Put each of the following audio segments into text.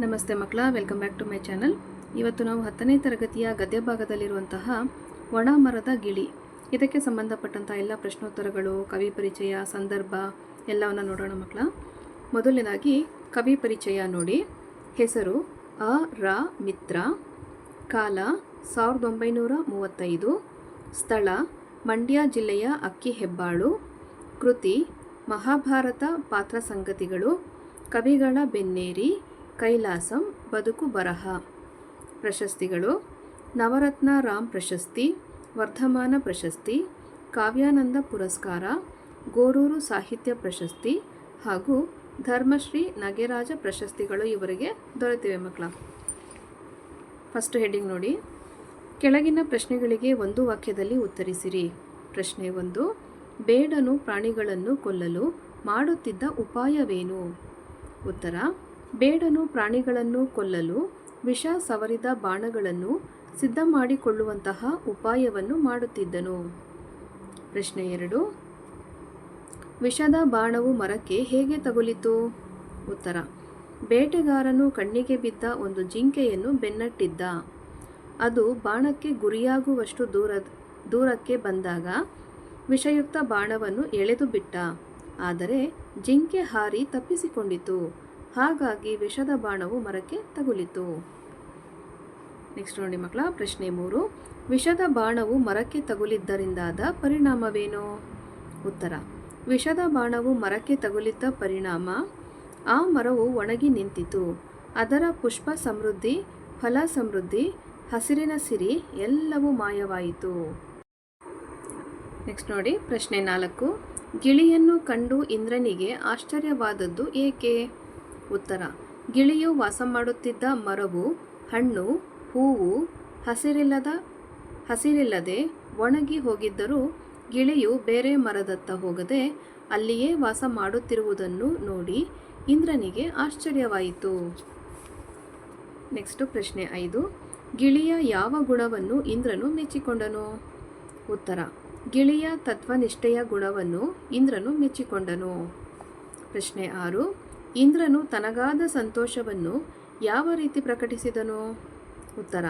ನಮಸ್ತೆ ಮಕ್ಕಳ welcome back to my channel ಇವತ್ತು ನಾವು ಹತ್ತನೇ ತರಗತಿಯ ಗದ್ಯ ಭಾಗದಲ್ಲಿರುವಂತಹ ಒಣ ಮರದ ಗಿಳಿ. ಇದಕ್ಕೆ ಸಂಬಂಧಪಟ್ಟಂಥ ಎಲ್ಲ ಪ್ರಶ್ನೋತ್ತರಗಳು, ಕವಿ ಪರಿಚಯ, ಸಂದರ್ಭ ಎಲ್ಲವನ್ನು ನೋಡೋಣ ಮಕ್ಕಳ. ಮೊದಲನೇದಾಗಿ ಕವಿ ಪರಿಚಯ ನೋಡಿ. ಹೆಸರು ಅ, ರ, ಮಿತ್ರ. ಕಾಲ ಸಾವಿರದ ಒಂಬೈನೂರ ಮೂವತ್ತೈದು. ಸ್ಥಳ ಮಂಡ್ಯ ಜಿಲ್ಲೆಯ ಅಕ್ಕಿ ಹೆಬ್ಬಾಳು. ಕೃತಿ ಮಹಾಭಾರತ ಪಾತ್ರ ಸಂಗತಿಗಳು. ಕವಿಗಳ ಬೆನ್ನೇರಿ. ಕೈಲಾಸಂ ಬದುಕು ಬರಹ. ಪ್ರಶಸ್ತಿಗಳು ನವರತ್ನ ರಾಮ್ ಪ್ರಶಸ್ತಿ, ವರ್ಧಮಾನ ಪ್ರಶಸ್ತಿ, ಕಾವ್ಯಾನಂದ ಪುರಸ್ಕಾರ, ಗೋರೂರು ಸಾಹಿತ್ಯ ಪ್ರಶಸ್ತಿ ಹಾಗೂ ಧರ್ಮಶ್ರೀ ನಗೆರಾಜ ಪ್ರಶಸ್ತಿಗಳು ಇವರಿಗೆ ದೊರೆತಿವೆ ಮಕ್ಕಳ. ಫಸ್ಟ್ ಹೆಡ್ಡಿಂಗ್ ನೋಡಿ. ಕೆಳಗಿನ ಪ್ರಶ್ನೆಗಳಿಗೆ ಒಂದು ವಾಕ್ಯದಲ್ಲಿ ಉತ್ತರಿಸಿರಿ. ಪ್ರಶ್ನೆ ಒಂದು, ಬೇಡನು ಪ್ರಾಣಿಗಳನ್ನು ಕೊಲ್ಲಲು ಮಾಡುತ್ತಿದ್ದ ಉಪಾಯವೇನು? ಉತ್ತರ ಬೇಡನು ಪ್ರಾಣಿಗಳನ್ನು ಕೊಲ್ಲಲು, ವಿಷ ಸವರಿದ ಬಾಣಗಳನ್ನು ಸಿದ್ಧ ಮಾಡಿಕೊಳ್ಳುವಂತಹ ಉಪಾಯವನ್ನು ಮಾಡುತ್ತಿದ್ದನು. ಪ್ರಶ್ನೆ ಎರಡು. ವಿಷದ ಬಾಣವು ಮರಕ್ಕೆ ಹೇಗೆ ತಗುಲಿತು? ಉತ್ತರ. ಬೇಟೆಗಾರನು ಕಣ್ಣಿಗೆ ಬಿದ್ದ ಒಂದು ಜಿಂಕೆಯನ್ನು ಬೆನ್ನಟ್ಟಿದ್ದ. ಅದು ಬಾಣಕ್ಕೆ ಗುರಿಯಾಗುವಷ್ಟು ದೂರ, ದೂರಕ್ಕೆ ಬಂದಾಗ ವಿಷಯುಕ್ತ ಬಾಣವನ್ನು ಎಳೆದು ಬಿಟ್ಟ ಆದರೆ ಜಿಂಕೆ ಹಾರಿ ತಪ್ಪಿಸಿಕೊಂಡಿತು. ಹಾಗಾಗಿ ವಿಷದ ಬಾಣವು ಮರಕ್ಕೆ ತಗುಲಿತು. ನೆಕ್ಸ್ಟ್ ನೋಡಿ ಮಕ್ಕಳ, ಪ್ರಶ್ನೆ ಮೂರು. ವಿಷದ ಬಾಣವು ಮರಕ್ಕೆ ತಗುಲಿದ್ದರಿಂದಾದ ಪರಿಣಾಮವೇನು? ಉತ್ತರ. ವಿಷದ ಬಾಣವು ಮರಕ್ಕೆ ತಗುಲಿದ್ದ ಪರಿಣಾಮ, ಆ ಮರವು ಒಣಗಿ ನಿಂತಿತು. ಅದರ ಪುಷ್ಪ ಸಮೃದ್ಧಿ, ಫಲ ಸಮೃದ್ಧಿ, ಹಸಿರಿನ ಸಿರಿ ಎಲ್ಲವೂ ಮಾಯವಾಯಿತು. ನೆಕ್ಸ್ಟ್ ನೋಡಿ, ಪ್ರಶ್ನೆ ನಾಲ್ಕು. ಗಿಳಿಯನ್ನು ಕಂಡು ಇಂದ್ರನಿಗೆ ಆಶ್ಚರ್ಯವಾದದ್ದು ಏಕೆ? ಉತ್ತರ. ಗಿಳಿಯು ವಾಸ ಮಾಡುತ್ತಿದ್ದ ಮರವು, ಹಣ್ಣು, ಹೂವು ಹಸಿರಿಲ್ಲದ, ಹಸಿರಿಲ್ಲದೆ ಒಣಗಿ ಹೋಗಿದ್ದರೂ ಗಿಳಿಯು ಬೇರೆ ಮರದತ್ತ ಹೋಗದೆ ಅಲ್ಲಿಯೇ ವಾಸ ಮಾಡುತ್ತಿರುವುದನ್ನು ನೋಡಿ ಇಂದ್ರನಿಗೆ ಆಶ್ಚರ್ಯವಾಯಿತು. ನೆಕ್ಸ್ಟು ಪ್ರಶ್ನೆ ಐದು. ಗಿಳಿಯ ಯಾವ ಗುಣವನ್ನು ಇಂದ್ರನು ಮೆಚ್ಚಿಕೊಂಡನು? ಉತ್ತರ. ಗಿಳಿಯ ತತ್ವನಿಷ್ಠೆಯ ಗುಣವನ್ನು ಇಂದ್ರನು ಮೆಚ್ಚಿಕೊಂಡನು. ಪ್ರಶ್ನೆ ಆರು. ಇಂದ್ರನು ತನಗಾದ ಸಂತೋಷವನ್ನು ಯಾವ ರೀತಿ ಪ್ರಕಟಿಸಿದನು? ಉತ್ತರ,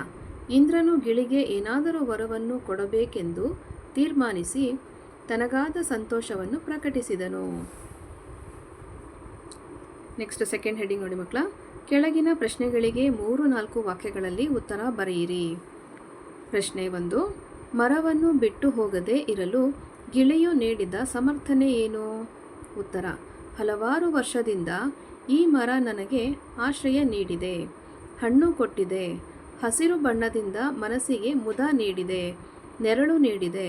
ಇಂದ್ರನು ಗಿಳಿಗೆ ಏನಾದರೂ ವರವನ್ನು ಕೊಡಬೇಕೆಂದು ತೀರ್ಮಾನಿಸಿ ತನಗಾದ ಸಂತೋಷವನ್ನು ಪ್ರಕಟಿಸಿದನು. ನೆಕ್ಸ್ಟ್ ಸೆಕೆಂಡ್ ಹೆಡಿಂಗ್ ನೋಡಿ ಮಕ್ಕಳ, ಕೆಳಗಿನ ಪ್ರಶ್ನೆಗಳಿಗೆ ಮೂರು ನಾಲ್ಕು ವಾಕ್ಯಗಳಲ್ಲಿ ಉತ್ತರ ಬರೆಯಿರಿ. ಪ್ರಶ್ನೆ ಒಂದು, ಮರವನ್ನು ಬಿಟ್ಟು ಹೋಗದೇ ಇರಲು ಗಿಳಿಯು ನೀಡಿದ ಸಮರ್ಥನೆ ಏನು? ಉತ್ತರ ಹಲವಾರು ವರ್ಷದಿಂದ ಈ ಮರ ನನಗೆ ಆಶ್ರಯ ನೀಡಿದೆ. ಹಣ್ಣು ಕೊಟ್ಟಿದೆ. ಹಸಿರು ಬಣ್ಣದಿಂದ ಮನಸ್ಸಿಗೆ ಮುದ ನೀಡಿದೆ. ನೆರಳು ನೀಡಿದೆ.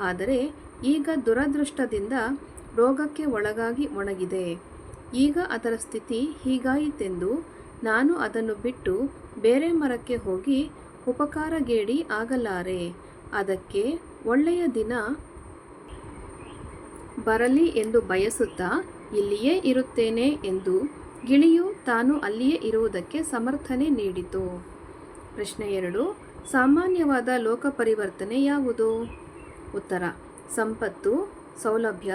ಆದರೆ ಈಗ ದುರದೃಷ್ಟದಿಂದ ರೋಗಕ್ಕೆ ಒಳಗಾಗಿ ಒಣಗಿದೆ. ಈಗ ಅದರ ಸ್ಥಿತಿ ಹೀಗಾಯಿತೆಂದು ನಾನು ಅದನ್ನು ಬಿಟ್ಟು ಬೇರೆ ಮರಕ್ಕೆ ಹೋಗಿ ಉಪಕಾರಗೇಡಿ ಆಗಲಾರೆ. ಅದಕ್ಕೆ ಒಳ್ಳೆಯ ದಿನ ಬರಲಿ ಎಂದು ಬಯಸುತ್ತಾ ಇಲ್ಲಿಯೇ ಇರುತ್ತೇನೆ ಎಂದು ಗಿಳಿಯು ತಾನು ಅಲ್ಲಿಯೇ ಇರುವುದಕ್ಕೆ ಸಮರ್ಥನೆ ನೀಡಿತು. ಪ್ರಶ್ನೆ ಎರಡು, ಸಾಮಾನ್ಯವಾದ ಲೋಕ ಪರಿವರ್ತನೆ ಯಾವುದು? ಉತ್ತರ, ಸಂಪತ್ತು, ಸೌಲಭ್ಯ,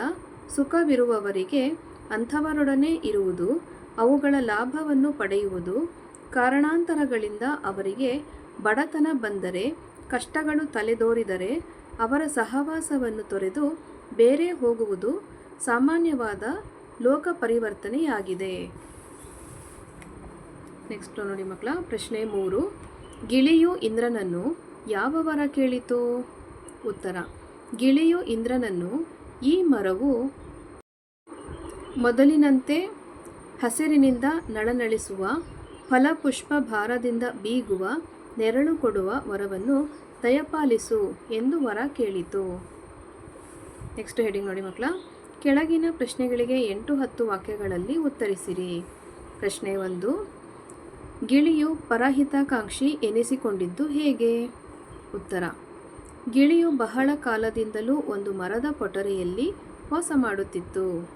ಸುಖವಿರುವವರಿಗೆ ಅಂಥವರೊಡನೆ ಇರುವುದು, ಅವುಗಳ ಲಾಭವನ್ನು ಪಡೆಯುವುದು, ಕಾರಣಾಂತರಗಳಿಂದ ಅವರಿಗೆ ಬಡತನ ಬಂದರೆ, ಕಷ್ಟಗಳು ತಲೆದೋರಿದರೆ, ಅವರ ಸಹವಾಸವನ್ನು ತೊರೆದು ಬೇರೆ ಹೋಗುವುದು, ಸಾಮಾನ್ಯವಾದ ಲೋಕ ಪರಿವರ್ತನೆಯಾಗಿದೆ ನೆಕ್ಸ್ಟ್ ನೋಡಿ ಮಕ್ಕಳ, ಪ್ರಶ್ನೆ ಮೂರು. ಗಿಳಿಯು ಇಂದ್ರನನ್ನು ಯಾವ ವರ ಕೇಳಿತು? ಉತ್ತರ, ಗಿಳಿಯು ಇಂದ್ರನನ್ನು ಈ ಮರವು ಮೊದಲಿನಂತೆ ಹಸಿರಿನಿಂದ ನಳನಳಿಸುವ ಫಲಪುಷ್ಪ ಭಾರದಿಂದ ಬೀಗುವ ನೆರಳು ಕೊಡುವ ವರವನ್ನು ದಯಪಾಲಿಸು ಎಂದು ವರ ಕೇಳಿತು. ನೆಕ್ಸ್ಟ್ ಹೆಡಿಂಗ್ ನೋಡಿ ಮಕ್ಕಳ ಕೆಳಗಿನ ಪ್ರಶ್ನೆಗಳಿಗೆ ಎಂಟು ಹತ್ತು ವಾಕ್ಯಗಳಲ್ಲಿ ಉತ್ತರಿಸಿರಿ. ಪ್ರಶ್ನೆ ಒಂದು, ಗಿಳಿಯು ಪರಹಿತಾಕಾಂಕ್ಷಿ ಎನಿಸಿಕೊಂಡಿದ್ದು ಹೇಗೆ? ಉತ್ತರ, ಗಿಳಿಯು ಬಹಳ ಕಾಲದಿಂದಲೂ ಒಂದು ಮರದ ಪೊಟರೆಯಲ್ಲಿ ವಾಸ ಮಾಡುತ್ತಿತ್ತು.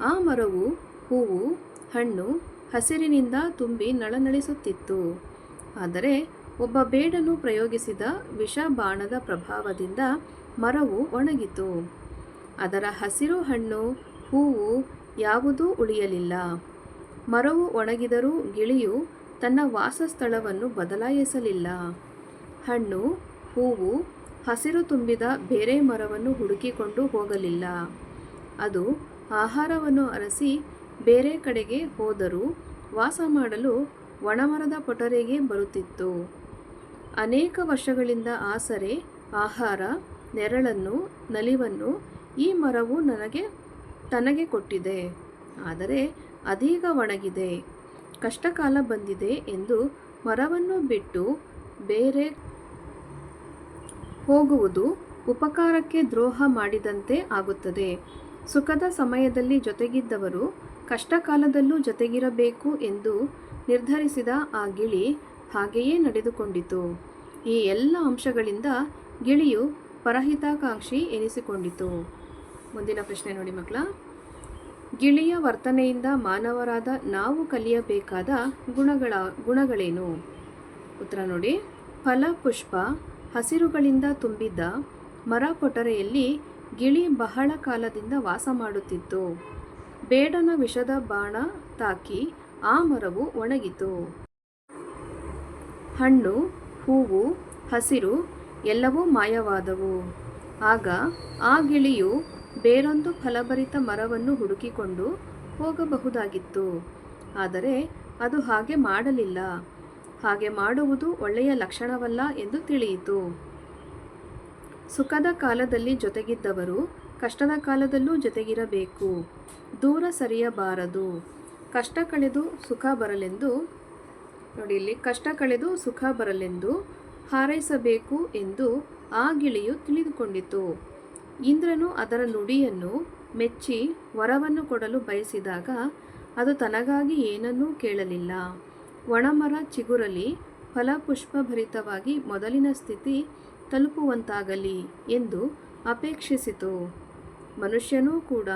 ಆ ಮರವು ಹೂವು, ಹಣ್ಣು, ಹಸಿರಿನಿಂದ ತುಂಬಿ ನಳನಳಿಸುತ್ತಿತ್ತು. ಆದರೆ ಒಬ್ಬ ಬೇಡನು ಪ್ರಯೋಗಿಸಿದ ವಿಷ ಬಾಣದ ಪ್ರಭಾವದಿಂದ ಮರವು ಒಣಗಿತು. ಅದರ ಹಸಿರು ಹಣ್ಣು, ಹೂವು ಯಾವುದೂ ಉಳಿಯಲಿಲ್ಲ. ಮರವು ಒಣಗಿದರೂ ಗಿಳಿಯು ತನ್ನ ವಾಸಸ್ಥಳವನ್ನು ಬದಲಾಯಿಸಲಿಲ್ಲ. ಹಣ್ಣು, ಹೂವು, ಹಸಿರು ತುಂಬಿದ ಬೇರೆ ಮರವನ್ನು ಹುಡುಕಿಕೊಂಡು ಹೋಗಲಿಲ್ಲ. ಅದು ಆಹಾರವನ್ನು ಅರಸಿ ಬೇರೆ ಕಡೆಗೆ ಹೋದರೂ ವಾಸ ಮಾಡಲು ಒಣಮರದ ಪೊಟರೆಗೆ ಬರುತ್ತಿತ್ತು. ಅನೇಕ ವರ್ಷಗಳಿಂದ ಆಸರೆ, ಆಹಾರ, ನೆರಳನ್ನು, ನಲಿವನ್ನು ಈ ಮರವು ನನಗೆ, ತನಗೆ ಕೊಟ್ಟಿದೆ. ಆದರೆ ಅದೀಗ ಒಣಗಿದೆ. ಕಷ್ಟಕಾಲ ಬಂದಿದೆ ಎಂದು ಮರವನ್ನು ಬಿಟ್ಟು ಬೇರೆ ಹೋಗುವುದು ಉಪಕಾರಕ್ಕೆ ದ್ರೋಹ ಮಾಡಿದಂತೆ ಆಗುತ್ತದೆ. ಸುಖದ ಸಮಯದಲ್ಲಿ ಜೊತೆಗಿದ್ದವರು ಕಷ್ಟಕಾಲದಲ್ಲೂ ಜೊತೆಗಿರಬೇಕು ಎಂದು ನಿರ್ಧರಿಸಿದ ಆ ಗಿಳಿ ಹಾಗೆಯೇ ನಡೆದುಕೊಂಡಿತು. ಈ ಎಲ್ಲ ಅಂಶಗಳಿಂದ ಗಿಳಿಯು ಪರಹಿತಾಕಾಂಕ್ಷಿ ಎನಿಸಿಕೊಂಡಿತು. ಮುಂದಿನ ಪ್ರಶ್ನೆ ನೋಡಿ ಮಕ್ಕಳ. ಗಿಳಿಯ ವರ್ತನೆಯಿಂದ ಮಾನವರಾದ ನಾವು ಕಲಿಯಬೇಕಾದ ಗುಣಗಳ, ಗುಣಗಳೇನು? ಉತ್ತರ ನೋಡಿ. ಫಲ, ಪುಷ್ಪ, ಹಸಿರುಗಳಿಂದ ತುಂಬಿದ್ದ ಮರ ಕೊಠರೆಯಲ್ಲಿ ಗಿಳಿ ಬಹಳ ಕಾಲದಿಂದ ವಾಸ ಮಾಡುತ್ತಿತ್ತು. ಬೇಡನ ವಿಷದ ಬಾಣ ತಾಕಿ ಆ ಮರವು ಒಣಗಿತು. ಹಣ್ಣು, ಹೂವು, ಹಸಿರು ಎಲ್ಲವೂ ಮಾಯವಾದವು. ಆಗ ಆ ಗಿಳಿಯು ಬೇರೊಂದು ಫಲಭರಿತ ಮರವನ್ನು ಹುಡುಕಿಕೊಂಡು ಹೋಗಬಹುದಾಗಿತ್ತು. ಆದರೆ ಅದು ಹಾಗೆ ಮಾಡಲಿಲ್ಲ. ಹಾಗೆ ಮಾಡುವುದು ಒಳ್ಳೆಯ ಲಕ್ಷಣವಲ್ಲ ಎಂದು ತಿಳಿಯಿತು. ಸುಖದ ಕಾಲದಲ್ಲಿ ಜೊತೆಗಿದ್ದವರು ಕಷ್ಟದ ಕಾಲದಲ್ಲೂ ಜೊತೆಗಿರಬೇಕು. ದೂರ ಸರಿಯಬಾರದು. ಕಷ್ಟ ಕಳೆದು ಸುಖ ಬರಲೆಂದು, ನೋಡಿ ಇಲ್ಲಿ, ಕಷ್ಟ ಕಳೆದು ಸುಖ ಬರಲೆಂದು ಹಾರೈಸಬೇಕು ಎಂದು ಆ ಗಿಳಿಯು ತಿಳಿದುಕೊಂಡಿತು. ಇಂದ್ರನು ಅದರ ನುಡಿಯನ್ನು ಮೆಚ್ಚಿ ವರವನ್ನು ಕೊಡಲು ಬಯಸಿದಾಗ ಅದು ತನಗಾಗಿ ಏನನ್ನೂ ಕೇಳಲಿಲ್ಲ. ಒಣಮರ ಚಿಗುರಲಿ ಫಲಪುಷ್ಪಭರಿತವಾಗಿ ಮೊದಲಿನ ಸ್ಥಿತಿ ತಲುಪುವಂತಾಗಲಿ ಎಂದು ಅಪೇಕ್ಷಿಸಿತು. ಮನುಷ್ಯನೂ ಕೂಡ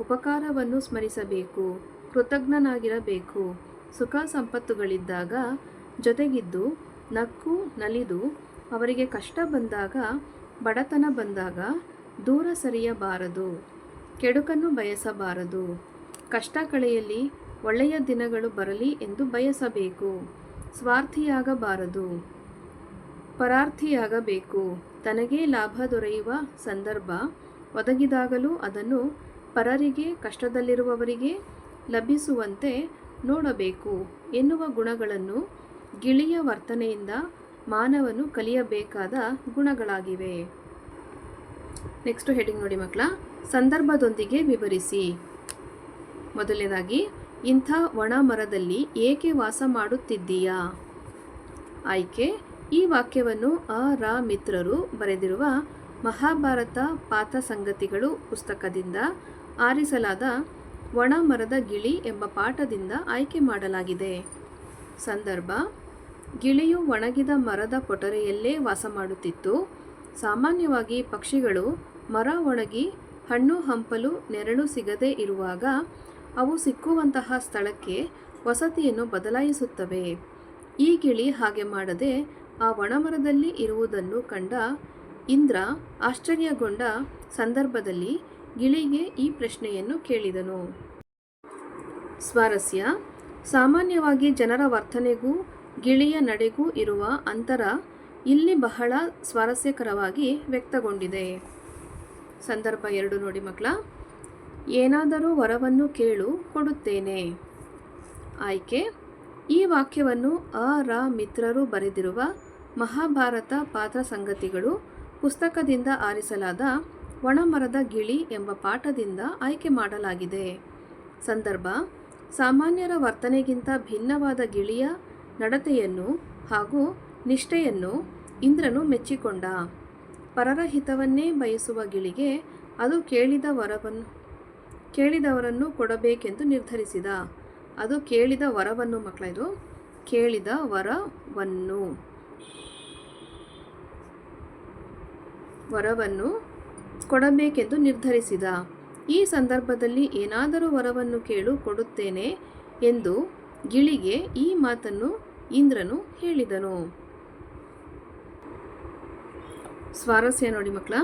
ಉಪಕಾರವನ್ನು ಸ್ಮರಿಸಬೇಕು, ಕೃತಜ್ಞನಾಗಿರಬೇಕು. ಸುಖ ಸಂಪತ್ತುಗಳಿದ್ದಾಗ ಜೊತೆಗಿದ್ದು ನಕ್ಕು ನಲಿದು ಅವರಿಗೆ ಕಷ್ಟ ಬಂದಾಗ ಬಡತನ ಬಂದಾಗ ದೂರ ಸರಿಯಬಾರದು, ಕೆಡುಕನ್ನು ಬಯಸಬಾರದು. ಕಷ್ಟ ಕಳೆಯಲ್ಲಿ ಒಳ್ಳೆಯ ದಿನಗಳು ಬರಲಿ ಎಂದು ಬಯಸಬೇಕು. ಸ್ವಾರ್ಥಿಯಾಗಬಾರದು, ಪರಾರ್ಥಿಯಾಗಬೇಕು. ತನಗೇ ಲಾಭ ದೊರೆಯುವ ಸಂದರ್ಭ ಒದಗಿದಾಗಲೂ ಅದನ್ನು ಪರರಿಗೆ, ಕಷ್ಟದಲ್ಲಿರುವವರಿಗೆ ಲಭಿಸುವಂತೆ ನೋಡಬೇಕು. ಎನ್ನುವ ಗುಣಗಳನ್ನು ಗಿಳಿಯ ವರ್ತನೆಯಿಂದ ಮಾನವನು ಕಲಿಯಬೇಕಾದ ಗುಣಗಳಾಗಿವೆ. ನೆಕ್ಸ್ಟ್ ಹೆಡಿಂಗ್ ನೋಡಿ ಮಕ್ಕಳ. ಸಂದರ್ಭದೊಂದಿಗೆ ವಿವರಿಸಿ. ಮೊದಲನೇದಾಗಿ, ಇಂಥ ಒಣ ಮರದಲ್ಲಿ ಏಕೆ ವಾಸ ಮಾಡುತ್ತಿದ್ದೀಯಾ? ಆಯ್ಕೆ, ಈ ವಾಕ್ಯವನ್ನು ಅ, ರಾ, ಮಿತ್ರರು ಬರೆದಿರುವ ಮಹಾಭಾರತ ಪಾತ ಸಂಗತಿಗಳು ಪುಸ್ತಕದಿಂದ ಆರಿಸಲಾದ ಒಣ ಮರದ ಗಿಳಿ ಎಂಬ ಪಾಠದಿಂದ ಆಯ್ಕೆ ಮಾಡಲಾಗಿದೆ. ಸಂದರ್ಭ, ಗಿಳಿಯು ಒಣಗಿದ ಮರದ ಪೊಟರೆಯಲ್ಲೇ ವಾಸ ಮಾಡುತ್ತಿತ್ತು. ಸಾಮಾನ್ಯವಾಗಿ ಪಕ್ಷಿಗಳು ಮರ ಒಣಗಿ ಹಣ್ಣು ಹಂಪಲು ನೆರಳು ಸಿಗದೇ ಇರುವಾಗ ಅವು ಸಿಕ್ಕುವಂತಹ ಸ್ಥಳಕ್ಕೆ ವಸತಿಯನ್ನು ಬದಲಾಯಿಸುತ್ತವೆ. ಈ ಗಿಳಿ ಹಾಗೆ ಮಾಡದೆ ಆ ಒಣಮರದಲ್ಲಿ ಇರುವುದನ್ನು ಕಂಡ ಇಂದ್ರ ಆಶ್ಚರ್ಯಗೊಂಡ ಸಂದರ್ಭದಲ್ಲಿ ಗಿಳಿಗೆ ಈ ಪ್ರಶ್ನೆಯನ್ನು ಕೇಳಿದನು. ಸ್ವಾರಸ್ಯ, ಸಾಮಾನ್ಯವಾಗಿ ಜನರ ವರ್ತನೆಗೂ ಗಿಳಿಯ ನಡೆಗೂ ಇರುವ ಅಂತರ ಇಲ್ಲಿ ಬಹಳ ಸ್ವಾರಸ್ಯಕರವಾಗಿ ವ್ಯಕ್ತಗೊಂಡಿದೆ. ಸಂದರ್ಭ ಎರಡು ನೋಡಿ ಮಕ್ಕಳ. ಏನಾದರೂ ವರವನ್ನು ಕೇಳು, ಕೊಡುತ್ತೇನೆ. ಆಯ್ಕೆ. ಈ ವಾಕ್ಯವನ್ನು ಅ ರ ಮಿತ್ರರು ಬರೆದಿರುವ ಮಹಾಭಾರತ ಪಾತ್ರ ಸಂಗತಿಗಳು ಪುಸ್ತಕದಿಂದ ಆರಿಸಲಾದ ಒಣಮರದ ಗಿಳಿ ಎಂಬ ಪಾಠದಿಂದ ಆಯ್ಕೆ ಮಾಡಲಾಗಿದೆ. ಸಂದರ್ಭ. ಸಾಮಾನ್ಯರ ವರ್ತನೆಗಿಂತ ಭಿನ್ನವಾದ ಗಿಳಿಯ ನಡತೆಯನ್ನು ಹಾಗೂ ನಿಷ್ಠೆಯನ್ನು ಇಂದ್ರನು ಮೆಚ್ಚಿಕೊಂಡ. ಪರರ ಹಿತವನ್ನೇ ಬಯಸುವ ಗಿಳಿಗೆ ಅದು ಕೇಳಿದ ವರವನ್ನು ಕೇಳಿದವರನ್ನು ಕೊಡಬೇಕೆಂದು ನಿರ್ಧರಿಸಿದ. ಅದು ಕೇಳಿದ ವರವನ್ನು ಮಕ್ಕಳ ಇದು ಕೇಳಿದ ವರವನ್ನು. ವರವನ್ನು ಕೊಡಬೇಕೆಂದು ನಿರ್ಧರಿಸಿದ. ಈ ಸಂದರ್ಭದಲ್ಲಿ ಏನಾದರೂ ವರವನ್ನು ಕೇಳು ಕೊಡುತ್ತೇನೆ ಎಂದು ಗಿಳಿಗೆ ಈ ಮಾತನ್ನು ಇಂದ್ರನು ಹೇಳಿದನು. ಸ್ವಾರಸ್ಯ ನೋಡಿ ಮಕ್ಕಳ,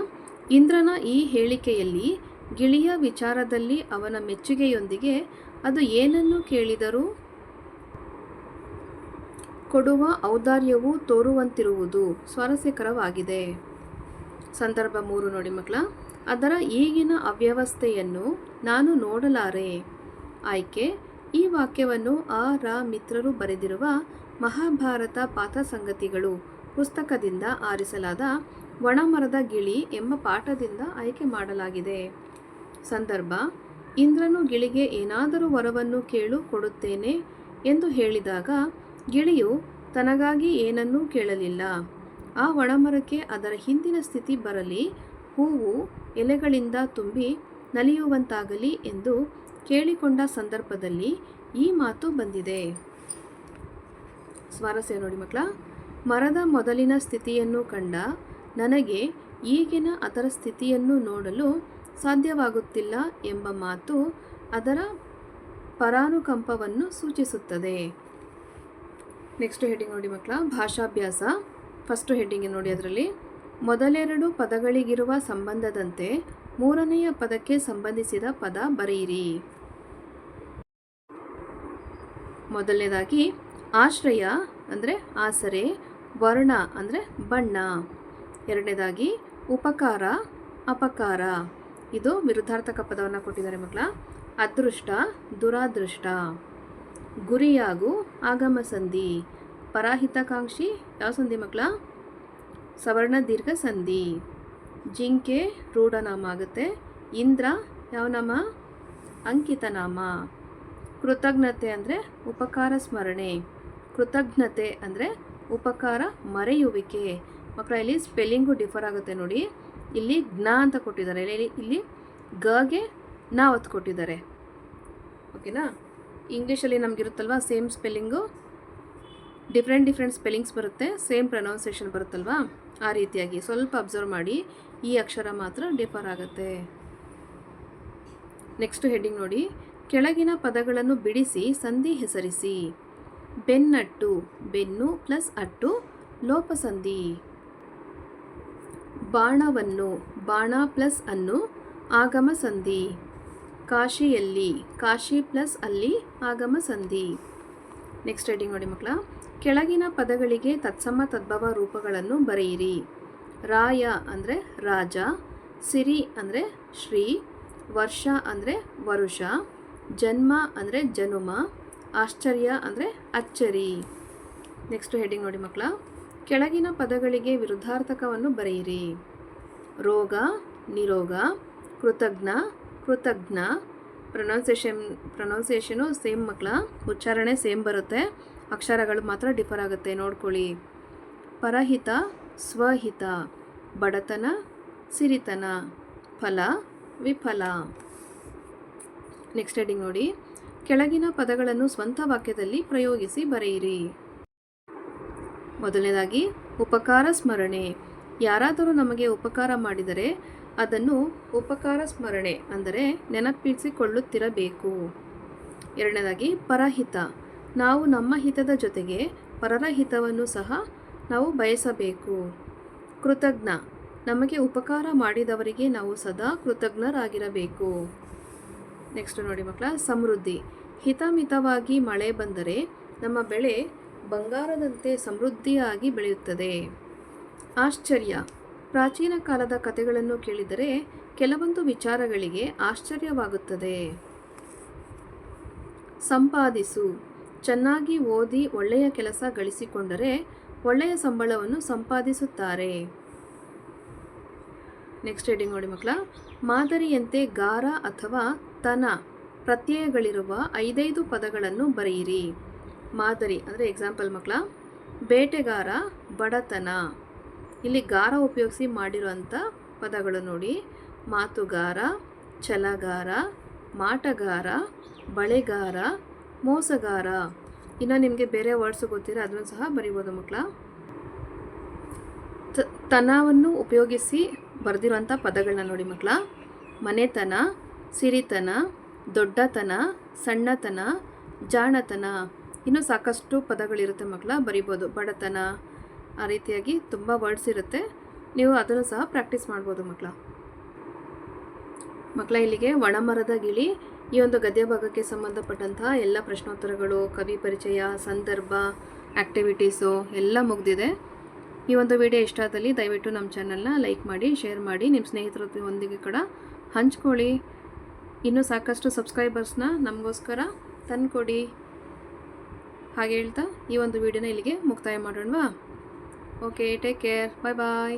ಇಂದ್ರನ ಈ ಹೇಳಿಕೆಯಲ್ಲಿ ಗಿಳಿಯ ವಿಚಾರದಲ್ಲಿ ಅವನ ಮೆಚ್ಚುಗೆಯೊಂದಿಗೆ ಅದು ಏನನ್ನು ಕೇಳಿದರೂ? ಕೊಡುವ ಔದಾರ್ಯವು ತೋರುವಂತಿರುವುದು ಸ್ವಾರಸ್ಯಕರವಾಗಿದೆ. ಸಂದರ್ಭ ಮೂರು ನೋಡಿ ಮಕ್ಕಳ, ಅದರ ಈಗಿನ ಅವ್ಯವಸ್ಥೆಯನ್ನು ನಾನು ನೋಡಲಾರೆ. ಆಯ್ಕೆ, ಈ ವಾಕ್ಯವನ್ನು ಆ ರಾ ಮಿತ್ರರು ಬರೆದಿರುವ ಮಹಾಭಾರತ ಪಾಠಸಂಗತಿಗಳು ಪುಸ್ತಕದಿಂದ ಆರಿಸಲಾದ ಒಣಮರದ ಗಿಳಿ ಎಂಬ ಪಾಠದಿಂದ ಆಯ್ಕೆ ಮಾಡಲಾಗಿದೆ. ಸಂದರ್ಭ, ಇಂದ್ರನು ಗಿಳಿಗೆ ಏನಾದರೂ ವರವನ್ನು ಕೇಳು ಕೊಡುತ್ತೇನೆ ಎಂದು ಹೇಳಿದಾಗ, ಗಿಳಿಯು ತನಗಾಗಿ ಏನನ್ನೂ ಕೇಳಲಿಲ್ಲ. ಆ ಒಣಮರಕ್ಕೆ ಅದರ ಹಿಂದಿನ ಸ್ಥಿತಿ ಬರಲಿ, ಹೂವು ಎಲೆಗಳಿಂದ ತುಂಬಿ ನಲಿಯುವಂತಾಗಲಿ ಎಂದು ಕೇಳಿಕೊಂಡ ಸಂದರ್ಭದಲ್ಲಿ ಈ ಮಾತು ಬಂದಿದೆ. ಸ್ವಾರಸ್ಯ ನೋಡಿ ಮಕ್ಕಳ, ಮರದ ಮೊದಲಿನ ಸ್ಥಿತಿಯನ್ನು ಕಂಡ ನನಗೆ ಈಗಿನ ಅದರ ಸ್ಥಿತಿಯನ್ನು ನೋಡಲು ಸಾಧ್ಯವಾಗುತ್ತಿಲ್ಲ ಎಂಬ ಮಾತು ಅದರ ಪರಾನುಕಂಪವನ್ನು ಸೂಚಿಸುತ್ತದೆ. ನೆಕ್ಸ್ಟ್ ಹೆಡ್ಡಿಂಗ್ ನೋಡಿ ಮಕ್ಕಳ, ಭಾಷಾಭ್ಯಾಸ. ಫಸ್ಟ್ ಹೆಡ್ಡಿಂಗ್ ನೋಡಿ ಅದರಲ್ಲಿ. ಮೊದಲೆರಡು ಪದಗಳಿಗಿರುವ ಸಂಬಂಧದಂತೆ ಮೂರನೆಯ ಪದಕ್ಕೆ ಸಂಬಂಧಿಸಿದ ಪದ ಬರೆಯಿರಿ. ಮೊದಲನೇದಾಗಿ, ಆಶ್ರಯ ಅಂದರೆ ಆಸರೆ, ವರ್ಣ ಅಂದರೆ ಬಣ್ಣ. ಎರಡನೇದಾಗಿ ಉಪಕಾರ, ಅಪಕಾರ. ಇದು ವಿರುದ್ಧಾರ್ಥಕ ಪದವನ್ನು ಕೊಟ್ಟಿದ್ದಾರೆ ಮಕ್ಕಳ. ಅದೃಷ್ಟ, ದುರಾದೃಷ್ಟ. ಗುರಿಯಾಗು ಆಗಮ ಸಂಧಿ ಪರಾಹಿತಕಾಂಕ್ಷಿ, ಯಾವ ಸಂಧಿ ಮಕ್ಕಳ? ಸವರ್ಣ ದೀರ್ಘ ಸಂಧಿ. ಜಿಂಕೆ, ರೂಢನಾಮ ಆಗುತ್ತೆ. ಇಂದ್ರ, ಯಾವ ನಾಮ? ಅಂಕಿತ ನಾಮ ಕೃತಜ್ಞತೆ ಅಂದರೆ ಉಪಕಾರ ಸ್ಮರಣೆ. ಕೃತಜ್ಞತೆ ಅಂದರೆ ಉಪಕಾರ ಮರೆಯುವಿಕೆ. ಮಕ್ಕಳ ಇಲ್ಲಿ ಸ್ಪೆಲ್ಲಿಂಗು ಡಿಫರ್ ಆಗುತ್ತೆ ನೋಡಿ. ಇಲ್ಲಿ ಜ್ಞ ಅಂತ ಕೊಟ್ಟಿದ್ದಾರೆ. ಇಲ್ಲಿ ಇಲ್ಲಿ ಗಗೆ ನ ಒತ್ತು ಕೊಟ್ಟಿದ್ದಾರೆ. ಓಕೆನಾ? ಇಂಗ್ಲೀಷಲ್ಲಿ ನಮಗಿರುತ್ತಲ್ವಾ? Same spelling. Different different spellings ಬರುತ್ತೆ. ಸೇಮ್ ಪ್ರೊನೌನ್ಸೇಷನ್ ಬರುತ್ತಲ್ವಾ? ಆ ರೀತಿಯಾಗಿ. ಸ್ವಲ್ಪ ಅಬ್ಸರ್ವ್ ಮಾಡಿ. ಈ ಅಕ್ಷರ ಮಾತ್ರ ಡಿಫರ್ ಆಗುತ್ತೆ. ನೆಕ್ಸ್ಟ್ ಹೆಡ್ಡಿಂಗ್ ನೋಡಿ. ಕೆಳಗಿನ ಪದಗಳನ್ನು ಬಿಡಿಸಿ, ಸಂಧಿ ಹೆಸರಿಸಿ. ಬೆನ್ನಟ್ಟು, ಬೆನ್ನು ಪ್ಲಸ್ ಅಟ್ಟು, ಲೋಪಸಂಧಿ. ಬಾಣವನ್ನು, ಬಾಣ ಪ್ಲಸ್ ಅನ್ನು ಆಗಮ ಸಂಧಿ. ಕಾಶಿಯಲ್ಲಿ, ಕಾಶಿ ಪ್ಲಸ್ ಅಲ್ಲಿ ಆಗಮ ಸಂಧಿ. ನೆಕ್ಸ್ಟ್ ಹೆಡ್ಡಿಂಗ್ ನೋಡಿ ಮಕ್ಕಳ. ಕೆಳಗಿನ ಪದಗಳಿಗೆ ತತ್ಸಮ ತದ್ಭವ ರೂಪಗಳನ್ನು ಬರೆಯಿರಿ. ರಾಯ ಅಂದರೆ ರಾಜ, ಸಿರಿ ಅಂದರೆ ಶ್ರೀ, ವರ್ಷ ಅಂದರೆ ವರುಷ, ಜನ್ಮ ಅಂದರೆ ಜನುಮ, ಆಶ್ಚರ್ಯ ಅಂದರೆ ಅಚ್ಚರಿ. ನೆಕ್ಸ್ಟ್ ಹೆಡ್ಡಿಂಗ್ ನೋಡಿ ಮಕ್ಕಳ. ಕೆಳಗಿನ ಪದಗಳಿಗೆ ವಿರುದ್ಧಾರ್ಥಕವನ್ನು ಬರೆಯಿರಿ. ರೋಗ, ನಿರೋಗ, ಕೃತಜ್ಞ ಕೃತಜ್ಞ ಪ್ರೊನೌನ್ಸೇಷನ್ ಪ್ರೊನೌನ್ಸಿಯೇಷನು ಸೇಮ್ ಮಕ್ಕಳ ಉಚ್ಚಾರಣೆ ಸೇಮ್ ಬರುತ್ತೆ. ಅಕ್ಷರಗಳು ಮಾತ್ರ ಡಿಫರ್ ಆಗುತ್ತೆ, ನೋಡ್ಕೊಳ್ಳಿ. ಪರಹಿತ, ಸ್ವಹಿತ, ಬಡತನ, ಸಿರಿತನ, ಫಲ, ವಿಫಲ. ನೆಕ್ಸ್ಟ್ ಹೆಡಿಂಗ್ ನೋಡಿ. ಕೆಳಗಿನ ಪದಗಳನ್ನು ಸ್ವಂತ ವಾಕ್ಯದಲ್ಲಿ ಪ್ರಯೋಗಿಸಿ ಬರೆಯಿರಿ. ಮೊದಲನೇದಾಗಿ ಉಪಕಾರ ಸ್ಮರಣೆ. ಯಾರಾದರೂ ನಮಗೆ ಉಪಕಾರ ಮಾಡಿದರೆ ಅದನ್ನು ಉಪಕಾರ ಸ್ಮರಣೆ ಅಂದರೆ ನೆನಪಿಸಿಕೊಳ್ಳುತ್ತಿರಬೇಕು. ಎರಡನೇದಾಗಿ ಪರಹಿತ. ನಾವು ನಮ್ಮ ಹಿತದ ಜೊತೆಗೆ ಪರರ ಹಿತವನ್ನು ಸಹ ನಾವು ಬಯಸಬೇಕು. ಕೃತಜ್ಞ. ನಮಗೆ ಉಪಕಾರ ಮಾಡಿದವರಿಗೆ ನಾವು ಸದಾ ಕೃತಜ್ಞರಾಗಿರಬೇಕು. ನೆಕ್ಸ್ಟ್ ನೋಡಿ ಮಕ್ಕಳ, ಸಮೃದ್ಧಿ. ಹಿತಮಿತವಾಗಿ ಮಳೆ ಬಂದರೆ ನಮ್ಮ ಬೆಳೆ ಬಂಗಾರದಂತೆ ಸಮೃದ್ಧಿಯಾಗಿ ಬೆಳೆಯುತ್ತದೆ. ಆಶ್ಚರ್ಯ. ಪ್ರಾಚೀನ ಕಾಲದ ಕಥೆಗಳನ್ನು ಕೇಳಿದರೆ ಕೆಲವೊಂದು ವಿಚಾರಗಳಿಗೆ ಆಶ್ಚರ್ಯವಾಗುತ್ತದೆ. ಸಂಪಾದಿಸು. ಚೆನ್ನಾಗಿ ಓದಿ ಒಳ್ಳೆಯ ಕೆಲಸ ಗಳಿಸಿಕೊಂಡರೆ ಒಳ್ಳೆಯ ಸಂಬಳವನ್ನು ಸಂಪಾದಿಸುತ್ತಾರೆ. ನೆಕ್ಸ್ಟ್ ಹೆಡಿಂಗ್ ನೋಡಿ ಮಕ್ಕಳ. ಮಾದರಿಯಂತೆ ಗಾರ ಅಥವಾ ತನ ಪ್ರತ್ಯಯಗಳಿರುವ ಐದೈದು ಪದಗಳನ್ನು ಬರೆಯಿರಿ. ಮಾದರಿ, ಅಂದರೆ ಎಕ್ಸಾಂಪಲ್ ಮಕ್ಕಳ ಬೇಟೆಗಾರ ಬಡತನ. ಇಲ್ಲಿ ಗಾರ ಉಪಯೋಗಿಸಿ ಮಾಡಿರುವಂಥ ಪದಗಳು ನೋಡಿ. ಮಾತುಗಾರ, ಛಲಗಾರ, ಮಾಟಗಾರ, ಬಳೆಗಾರ, ಮೋಸಗಾರ. ಇನ್ನು ನಿಮಗೆ ಬೇರೆ ವರ್ಡ್ಸ್ ಗೊತ್ತಿರ ಅದನ್ನು ಸಹ ಬರಿಬೋದು ಮಕ್ಕಳ ತನವನ್ನು ಉಪಯೋಗಿಸಿ ಬರೆದಿರುವಂಥ ಪದಗಳನ್ನ ನೋಡಿ ಮಕ್ಕಳ ಮನೆತನ, ಸಿರಿತನ, ದೊಡ್ಡತನ, ಸಣ್ಣತನ, ಜಾಣತನ. ಇನ್ನೂ ಸಾಕಷ್ಟು ಪದಗಳಿರುತ್ತೆ ಮಕ್ಕಳ, ಬರಿಬೋದು. ಬಡತನ ಆ ರೀತಿಯಾಗಿ ತುಂಬ ವರ್ಡ್ಸ್ ಇರುತ್ತೆ. ನೀವು ಅದನ್ನು ಸಹ ಪ್ರಾಕ್ಟೀಸ್ ಮಾಡ್ಬೋದು ಮಕ್ಕಳ. ಮಕ್ಕಳ, ಇಲ್ಲಿಗೆ ಒಣಮರದ ಗಿಳಿ. ಈ ಒಂದು ಗದ್ಯ ಭಾಗಕ್ಕೆ ಸಂಬಂಧಪಟ್ಟಂತಹ ಎಲ್ಲ ಪ್ರಶ್ನೋತ್ತರಗಳು, ಕವಿ ಪರಿಚಯ, ಸಂದರ್ಭ ಆ್ಯಕ್ಟಿವಿಟೀಸು ಎಲ್ಲ ಮುಗಿದಿದೆ. ಈ ಒಂದು ವಿಡಿಯೋ ಇಷ್ಟ ಆದಲ್ಲಿ ದಯವಿಟ್ಟು ನಮ್ಮ ಚಾನಲ್ನ ಲೈಕ್ ಮಾಡಿ ಶೇರ್ ಮಾಡಿ, ನಿಮ್ಮ ಸ್ನೇಹಿತರೊಂದಿಗೆ ಕೂಡ ಹಂಚ್ಕೊಳ್ಳಿ. ಇನ್ನೂ ಸಾಕಷ್ಟು ಸಬ್ಸ್ಕ್ರೈಬರ್ಸ್ನ ನಮಗೋಸ್ಕರ ತಂದುಕೊಡಿ ಹಾಗೆ ಹೇಳ್ತಾ ಈ ಒಂದು ವಿಡಿಯೋನ ಇಲ್ಲಿಗೆ ಮುಕ್ತಾಯ ಮಾಡೋಣವಾ? Okay take care bye bye